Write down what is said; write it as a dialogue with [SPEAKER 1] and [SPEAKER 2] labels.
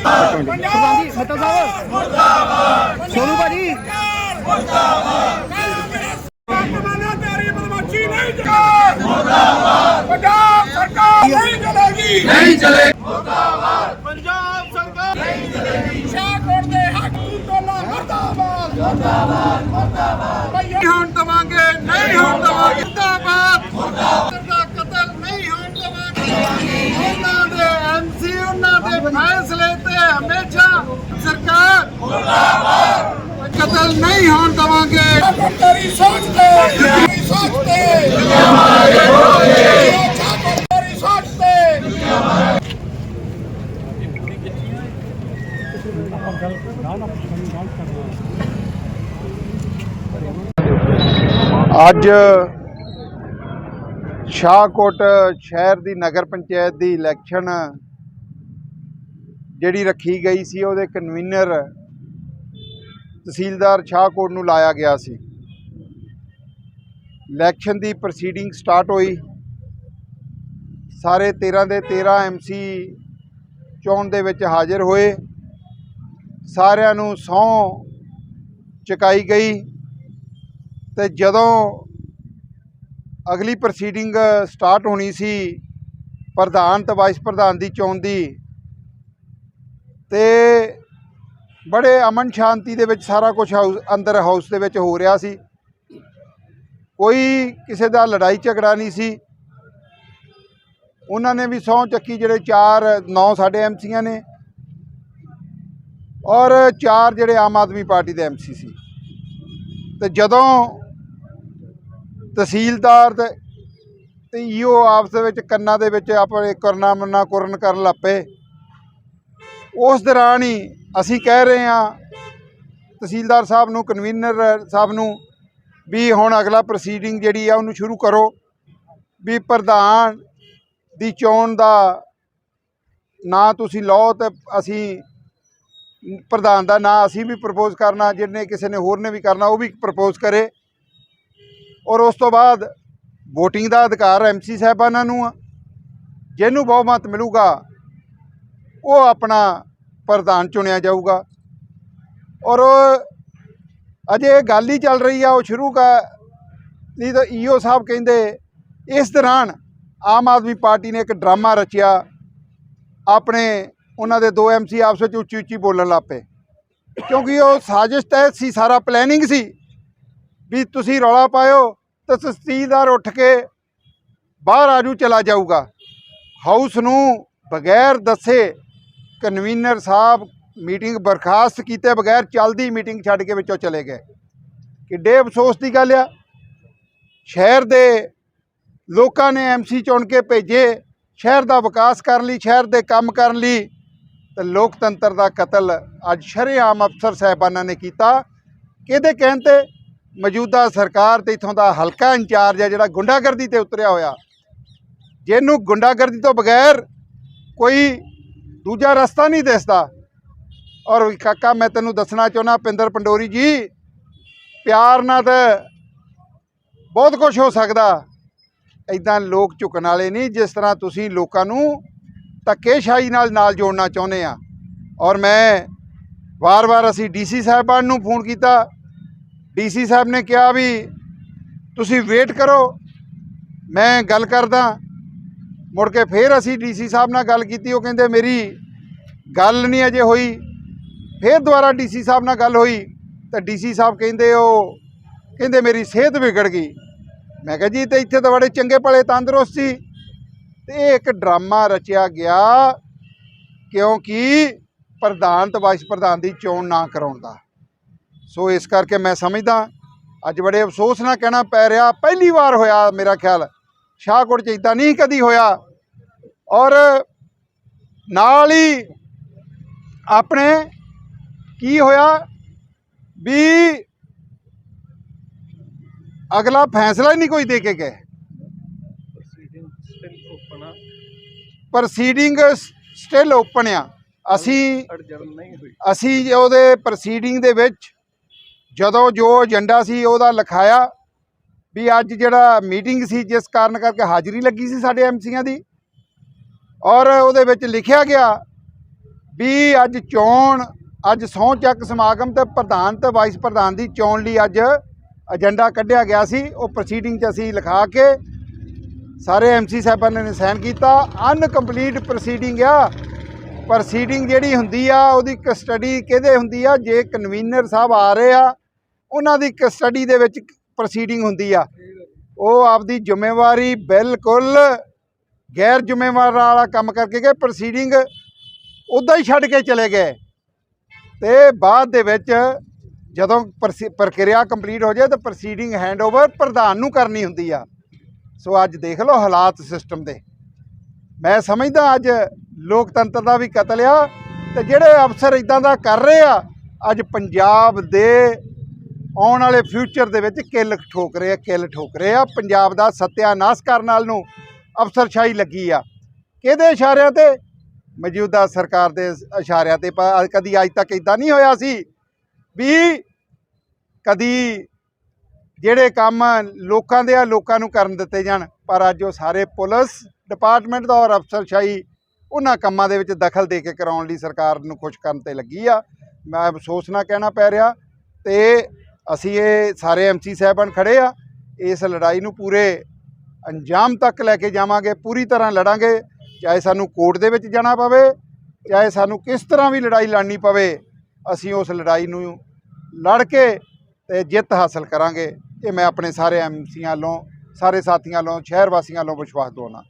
[SPEAKER 1] ਮੱਤਾ ਸਾਹਿਬ ਮੁਰਦਾਬਾਦ ਸੋਨੂ ਭਾਜੀ
[SPEAKER 2] ਕਮਾਨਾ ਤੇਰੀ ਬਦਮਾਸ਼ੀ ਨਹੀਂ ਚਲੇਗੀ ਮੁਰਦਾਬਾਦ ਪੰਜਾਬ ਸਰਕਾਰ ਨਹੀਂ ਚਲੇਗੀ ਨਹੀਂ ਚਲੇ ਮੁਰਦਾਬਾਦ ਪੰਜਾਬ ਸਰਕਾਰ ਨਹੀਂ ਚਲੇਗੀ ਸ਼ਾਹਕੋਟ ਦੇ ਹੱਕ ਨੂੰ ਟੋਲਾ ਮੁਰਦਾਬਾਦ ਮੁਰਦਾਬਾਦ ਮੁਰਦਾਬਾਦ ਨਹੀਂ ਹੋਣ ਦਵਾਂਗੇ ਨਹੀਂ ਹੋਣ ਦਵਾਂਗੇ ਕਤਲ ਨਹੀਂ ਹੋਣ ਦਵਾਂਗੇ। ਤੇਰੀ ਸੋਚ ਤੇ ਤੇਰੀ ਸੋਚ ਤੇ ਤੇਰੀ ਸੋਚ ਤੇ
[SPEAKER 3] ਅੱਜ ਸ਼ਾਹਕੋਟ ਸ਼ਹਿਰ ਦੀ ਨਗਰ ਪੰਚਾਇਤ ਦੀ ਇਲੈਕਸ਼ਨ ਜਿਹੜੀ ਰੱਖੀ ਗਈ ਸੀ ਉਹਦੇ ਕਨਵੀਨਰ ਤਹਿਸੀਲਦਾਰ ਸ਼ਾਹਕੋਟ ਨੂੰ ਲਾਇਆ ਗਿਆ ਸੀ। ਇਲੈਕਸ਼ਨ ਦੀ ਪ੍ਰੋਸੀਡਿੰਗ ਸਟਾਰਟ ਹੋਈ। ਸਾਰੇ 13 ਦੇ 13 ਐਮਸੀ ਚੋਣ ਦੇ ਵਿੱਚ ਹਾਜ਼ਰ ਹੋਏ। ਸਾਰਿਆਂ ਨੂੰ ਸਹੁੰ ਚੁਕਾਈ ਗਈ ਤੇ ਜਦੋਂ ਅਗਲੀ ਪ੍ਰੋਸੀਡਿੰਗ ਸਟਾਰਟ ਹੋਣੀ ਸੀ, ਪ੍ਰਧਾਨ ਤੇ ਵਾਈਸ ਪ੍ਰਧਾਨ ਦੀ ਚੋਣ ਦੀ, ਤੇ ਬੜੇ ਅਮਨ ਸ਼ਾਂਤੀ ਦੇ ਵਿੱਚ ਸਾਰਾ ਕੁਝ ਹਾਊਸ ਅੰਦਰ ਹਾਊਸ ਦੇ ਵਿੱਚ ਹੋ ਰਿਹਾ ਸੀ। ਕੋਈ ਕਿਸੇ ਦਾ ਲੜਾਈ ਝਗੜਾ ਨਹੀਂ ਸੀ। ਉਹਨਾਂ ਨੇ ਵੀ ਸਹੁੰ ਚੱਕੀ ਜਿਹੜੇ 4 9 ਸਾਡੇ ਐਮਸੀਆਂ ਨੇ ਔਰ ਚਾਰ ਜਿਹੜੇ ਆਮ ਆਦਮੀ ਪਾਰਟੀ ਦੇ ਐਮਸੀ ਸੀ ਤੇ ਜਦੋਂ ਤਹਿਸੀਲਦਾਰ ਤੇ ਤੇ ਈਓ ਆਪਸ ਦੇ ਵਿੱਚ ਕੰਨਾਂ ਦੇ ਵਿੱਚ ਆਪਣੇ ਕਰਨਾ ਮੰਨਾ ਕੁਰਨ ਕਰਨ ਲੱਪੇ ਉਸ ਦੌਰਾਨ ਹੀ ਅਸੀਂ ਕਹਿ ਰਹੇ ਹਾਂ, ਤਹਿਸੀਲਦਾਰ ਸਾਹਿਬ ਨੂੰ ਕਨਵੀਨਰ ਸਾਹਿਬ ਨੂੰ ਵੀ ਹੁਣ ਅਗਲਾ ਪ੍ਰੋਸੀਡਿੰਗ ਜਿਹੜੀ ਆ ਉਹਨੂੰ ਸ਼ੁਰੂ ਕਰੋ ਵੀ ਪ੍ਰਧਾਨ ਦੀ ਚੋਣ ਦਾ ਨਾਂ ਤੁਸੀਂ ਲਓ ਤੇ ਅਸੀਂ ਪ੍ਰਧਾਨ ਦਾ ਨਾਂ ਅਸੀਂ ਵੀ ਪ੍ਰਪੋਜ਼ ਕਰਨਾ, ਜਿਹਨੇ ਕਿਸੇ ਨੇ ਹੋਰ ਨੇ ਵੀ ਕਰਨਾ ਉਹ ਵੀ ਪ੍ਰਪੋਜ਼ ਕਰੇ। ਔਰ ਉਸ ਤੋਂ ਬਾਅਦ VOTING ਦਾ ਅਧਿਕਾਰ ਐਮਸੀ ਸਾਹਿਬਾਨਾਂ ਨੂੰ ਆ, ਜਿਹਨੂੰ ਬਹੁਮਤ ਮਿਲੂਗਾ ਉਹ ਆਪਣਾ ਪ੍ਰਧਾਨ ਚੁਣਿਆ ਜਾਊਗਾ। ਔਰ ਅਜੇ ਇਹ ਗੱਲ ਹੀ ਚੱਲ ਰਹੀ ਆ, ਉਹ ਸ਼ੁਰੂ ਕਾ, ਨਹੀਂ ਤਾਂ ਈਓ ਸਾਹਿਬ ਕਹਿੰਦੇ, ਇਸ ਦੌਰਾਨ ਆਮ ਆਦਮੀ ਪਾਰਟੀ ਨੇ ਇੱਕ ਡਰਾਮਾ ਰਚਿਆ, ਆਪਣੇ ਉਹਨਾਂ ਦੇ ਦੋ ਐਮਸੀ ਆਪਸ ਵਿੱਚ ਉੱਚੀ ਉੱਚੀ ਬੋਲਣ ਲੱਗ ਪਏ। ਕਿਉਂਕਿ ਉਹ ਸਾਜ਼ਿਸ਼ ਤਹਿਤ ਸੀ, ਸਾਰਾ ਪਲੈਨਿੰਗ ਸੀ ਵੀ ਤੁਸੀਂ ਰੌਲਾ ਪਾਇਓ ਤਾਂ ਤਹਿਸੀਲਦਾਰ ਉੱਠ ਕੇ ਬਾਹਰ ਆਜੂ ਚਲਾ ਜਾਊਗਾ। ਹਾਊਸ ਨੂੰ ਬਗੈਰ ਦੱਸੇ ਕਨਵੀਨਰ ਸਾਹਿਬ ਮੀਟਿੰਗ ਬਰਖਾਸਤ ਕੀਤੇ ਬਗੈਰ ਚੱਲਦੀ ਮੀਟਿੰਗ ਛੱਡ ਕੇ ਵਿੱਚੋਂ ਚਲੇ ਗਏ। ਕਿੱਡੇ ਅਫਸੋਸ ਦੀ ਗੱਲ ਆ। ਸ਼ਹਿਰ ਦੇ ਲੋਕਾਂ ਨੇ ਐਮਸੀ ਚੁਣ ਕੇ ਭੇਜੇ, ਸ਼ਹਿਰ ਦਾ ਵਿਕਾਸ ਕਰਨ ਲਈ, ਸ਼ਹਿਰ ਦੇ ਕੰਮ ਕਰਨ ਲਈ। ਤੇ ਲੋਕਤੰਤਰ ਦਾ ਕਤਲ ਅੱਜ ਸ਼ਰੇਆਮ ਅਫਸਰ ਸਾਹਿਬਾਨਾਂ ਨੇ ਕੀਤਾ। ਕਿਹਦੇ ਕਹਿਣ ਤੇ? ਮੌਜੂਦਾ ਸਰਕਾਰ ਤੇ ਇਥੋਂ ਦਾ ਹਲਕਾ ਇੰਚਾਰਜ ਹੈ ਜਿਹੜਾ ਗੁੰਡਾਗਰਦੀ ਤੇ ਉਤਰਿਆ ਹੋਇਆ। ਜਿਹਨੂੰ ਗੁੰਡਾਗਰਦੀ ਤੋਂ ਬਗੈਰ ਕੋਈ ਦੂਜਾ ਰਸਤਾ ਨਹੀਂ ਦਿਸਦਾ। ਔਰ ਕਾਕਾ, ਮੈਂ ਤੈਨੂੰ ਦੱਸਣਾ ਚਾਹੁੰਦਾ, ਪਿੰਦਰ ਪੰਡੋਰੀ ਜੀ, ਪਿਆਰ ਨਾਲ ਤਾਂ ਬਹੁਤ ਕੁਝ ਹੋ ਸਕਦਾ। ਇਦਾਂ ਲੋਕ ਝੁਕਣ ਵਾਲੇ ਨਹੀਂ, ਜਿਸ ਤਰ੍ਹਾਂ ਤੁਸੀਂ ਲੋਕਾਂ ਨੂੰ ਧੱਕੇਸ਼ਾਹੀ ਨਾਲ ਨਾਲ ਜੋੜਨਾ ਚਾਹੁੰਦੇ ਆ। ਔਰ ਮੈਂ ਵਾਰ-ਵਾਰ ਅਸੀਂ ਡੀਸੀ ਸਾਹਿਬਾਨ ਨੂੰ ਫੋਨ ਕੀਤਾ। ਡੀਸੀ ਸਾਹਿਬ ਨੇ ਕਿਹਾ ਵੀ ਤੁਸੀਂ ਵੇਟ ਕਰੋ, ਮੈਂ ਗੱਲ ਕਰਦਾ। ਮੁੜ ਕੇ ਫੇਰ ਅਸੀਂ ਡੀਸੀ ਸਾਹਿਬ ਨਾਲ ਗੱਲ ਕੀਤੀ, ਉਹ ਕਹਿੰਦੇ ਮੇਰੀ ਗੱਲ ਨਹੀਂ ਅਜੇ ਹੋਈ। ਫੇਰ ਦੁਬਾਰਾ ਡੀਸੀ ਸਾਹਿਬ ਨਾਲ ਗੱਲ ਹੋਈ, ਤਾਂ ਡੀਸੀ ਸਾਹਿਬ ਕਹਿੰਦੇ ਉਹ, ਕਹਿੰਦੇ ਮੇਰੀ ਸਿਹਤ ਵਿਗੜ ਗਈ। ਮੈਂ ਕਿਹਾ ਜੀ, ਤੇ ਇੱਥੇ ਤਾਂ ਬੜੇ ਚੰਗੇ ਭਲੇ ਤੰਦਰੁਸਤ ਸੀ। ਤੇ ਇਹ ਇੱਕ ਡਰਾਮਾ ਰਚਿਆ ਗਿਆ, ਕਿਉਂਕਿ ਪ੍ਰਧਾਨ ਤੇ ਵਾਈਸ ਪ੍ਰਧਾਨ ਦੀ ਚੋਣ ਨਾ ਕਰਾਉਣ ਦਾ। ਸੋ ਇਸ ਕਰਕੇ ਮੈਂ ਸਮਝਦਾ, ਅੱਜ ਬੜੇ ਅਫਸੋਸ ਨਾਲ ਕਹਿਣਾ ਪੈ ਰਿਹਾ, ਪਹਿਲੀ ਵਾਰ ਹੋਇਆ ਮੇਰਾ ਖਿਆਲ। ਸ਼ਾਹਕੋਟ ਚ ਇਦਾਂ ਨਹੀਂ ਕਦੀ ਹੋਇਆ। ਔਰ ਨਾਲ ਹੀ ਆਪਣੇ ਕੀ ਹੋਇਆ ਵੀ ਅਗਲਾ ਫੈਸਲਾ ਹੀ ਨਹੀਂ ਕੋਈ ਦੇ ਕੇ ਗਏ। ਪ੍ਰੋਸੀਡਿੰਗ ਸਟਿਲ ਓਪਨ ਆ। ਅਸੀਂ ਅਸੀਂ ਉਹਦੇ ਪ੍ਰੋਸੀਡਿੰਗ ਦੇ ਵਿੱਚ ਜਦੋਂ ਜੋ ਏਜੰਡਾ ਸੀ ਉਹਦਾ ਲਿਖਾਇਆ। ਵੀ ਅੱਜ ਜਿਹੜਾ ਮੀਟਿੰਗ ਸੀ, ਜਿਸ ਕਾਰਨ ਕਰਕੇ ਹਾਜ਼ਰੀ ਲੱਗੀ ਸੀ ਸਾਡੇ ਐਮਸੀਆਂ ਦੀ, ਔਰ ਉਹਦੇ ਵਿੱਚ ਲਿਖਿਆ ਗਿਆ ਵੀ ਅੱਜ ਚੋਣ, ਅੱਜ ਸਹੁੰ ਚੱਕ ਸਮਾਗਮ ਤੇ ਪ੍ਰਧਾਨ ਤੇ ਵਾਈਸ ਪ੍ਰਧਾਨ ਦੀ ਚੋਣ ਲਈ ਅੱਜ ਏਜੰਡਾ ਕੱਢਿਆ ਗਿਆ ਸੀ। ਉਹ ਪ੍ਰੋਸੀਡਿੰਗ 'ਚ ਅਸੀਂ ਲਿਖਾ ਕੇ ਸਾਰੇ ਐਮਸੀ ਸਾਹਿਬਾਨ ਨੇ ਸਾਈਨ ਕੀਤਾ। ਅਨਕੰਪਲੀਟ ਪ੍ਰੋਸੀਡਿੰਗ ਆ। ਪ੍ਰੋਸੀਡਿੰਗ ਜਿਹੜੀ ਹੁੰਦੀ ਆ, ਉਹਦੀ ਕਸਟਡੀ ਕਿਹਦੇ ਹੁੰਦੀ ਆ? ਜੇ ਕਨਵੀਨਰ ਸਾਹਿਬ ਆ ਰਹੇ ਆ, ਉਹਨਾਂ ਦੀ ਕਸਟਡੀ ਦੇ ਵਿੱਚ ਪ੍ਰੋਸੀਡਿੰਗ ਹੁੰਦੀ ਆ। ਉਹ ਆਪਦੀ ਜ਼ਿੰਮੇਵਾਰੀ ਬਿਲਕੁਲ ਗੈਰ ਜ਼ਿੰਮੇਵਾਰ ਵਾਲਾ ਕੰਮ ਕਰਕੇ ਗਏ ਪ੍ਰੋਸੀਡਿੰਗ ਉੱਦਾਂ ਹੀ ਛੱਡ ਕੇ ਚਲੇ ਗਏ। ਤੇ ਬਾਅਦ ਦੇ ਵਿੱਚ ਜਦੋਂ ਪ੍ਰਸੀ- ਪ੍ਰਕਿਰਿਆ ਕੰਪਲੀਟ ਹੋ ਜਾਏ ਤਾਂ ਪ੍ਰੋਸੀਡਿੰਗ ਹੈਂਡਓਵਰ ਪ੍ਰਧਾਨ ਨੂੰ ਕਰਨੀ ਹੁੰਦੀ ਆ। ਸੋ ਅੱਜ ਦੇਖ ਲਓ ਹਾਲਾਤ ਸਿਸਟਮ ਦੇ। ਮੈਂ ਸਮਝਦਾ ਅੱਜ ਲੋਕਤੰਤਰ ਦਾ ਵੀ ਕਤਲ ਆ ਤੇ ਜਿਹੜੇ ਅਫਸਰ ਇਦਾਂ ਦਾ ਕਰ ਰਹੇ ਆ, ਅੱਜ ਪੰਜਾਬ ਦੇ ਆਉਣ ਵਾਲੇ ਫਿਊਚਰ ਦੇ ਵਿੱਚ ਕਿੱਲ ਠੋਕ ਰਹੇ ਆ, ਕਿੱਲ ਠੋਕ ਰਹੇ ਆ। ਪੰਜਾਬ ਦਾ ਸਤਿਆਨਾਸ਼ ਕਰਨ ਨਾਲ ਨੂੰ ਅਫਸਰਸ਼ਾਹੀ ਲੱਗੀ ਆ। ਕਿਹਦੇ ਇਸ਼ਾਰਿਆਂ ਤੇ? ਮੌਜੂਦਾ ਸਰਕਾਰ ਦੇ ਇਸ਼ਾਰਿਆਂ ਤੇ। ਪਰ ਕਦੀ ਅੱਜ ਤੱਕ ਇਦਾਂ ਨਹੀਂ ਹੋਇਆ ਸੀ ਵੀ ਕਦੀ ਜਿਹੜੇ ਕੰਮ ਲੋਕਾਂ ਦੇ ਆ, ਲੋਕਾਂ ਨੂੰ ਕਰਨ ਦਿੱਤੇ ਜਾਣ। ਪਰ ਅੱਜ ਉਹ ਸਾਰੇ ਪੁਲਿਸ ਡਿਪਾਰਟਮੈਂਟ ਦਾ ਔਰ ਅਫਸਰਸ਼ਾਹੀ ਉਹਨਾਂ ਕੰਮਾਂ ਦੇ ਵਿੱਚ ਦਖਲ ਦੇ ਕੇ ਕਰਾਉਣ ਲਈ ਸਰਕਾਰ ਨੂੰ ਖੁਸ਼ ਕਰਨ ਤੇ ਲੱਗੀ ਆ। ਮੈਂ ਅਫਸੋਸ ਨਾ ਕਹਿਣਾ ਪੈ ਰਿਹਾ ਤੇ ਅਸੀਂ ਇਹ ਸਾਰੇ ਐਮਸੀ ਸਾਹਿਬਾਨ ਖੜੇ ਆ, ਇਸ ਲੜਾਈ ਨੂੰ ਪੂਰੇ ਅੰਜਾਮ ਤੱਕ ਲੈ ਕੇ ਜਾਵਾਂਗੇ, ਪੂਰੀ ਤਰ੍ਹਾਂ ਲੜਾਂਗੇ, ਚਾਹੇ ਸਾਨੂੰ ਕੋਰਟ ਦੇ ਵਿੱਚ ਜਾਣਾ ਪਵੇ, ਚਾਹੇ ਸਾਨੂੰ ਕਿਸ ਤਰ੍ਹਾਂ ਵੀ ਲੜਾਈ ਲੜਨੀ ਪਵੇ, ਅਸੀਂ ਉਸ ਲੜਾਈ ਨੂੰ ਲੜ ਕੇ ਤੇ ਜਿੱਤ ਹਾਸਲ ਕਰਾਂਗੇ। ਇਹ ਮੈਂ ਆਪਣੇ ਸਾਰੇ ਐਮਸੀਆਂ ਵੱਲੋਂ, ਸਾਰੇ ਸਾਥੀਆਂ ਵੱਲੋਂ, ਸ਼ਹਿਰ ਵਾਸੀਆਂ ਵੱਲੋਂ ਵਿਸ਼ਵਾਸ ਦਵਾਉਣਾ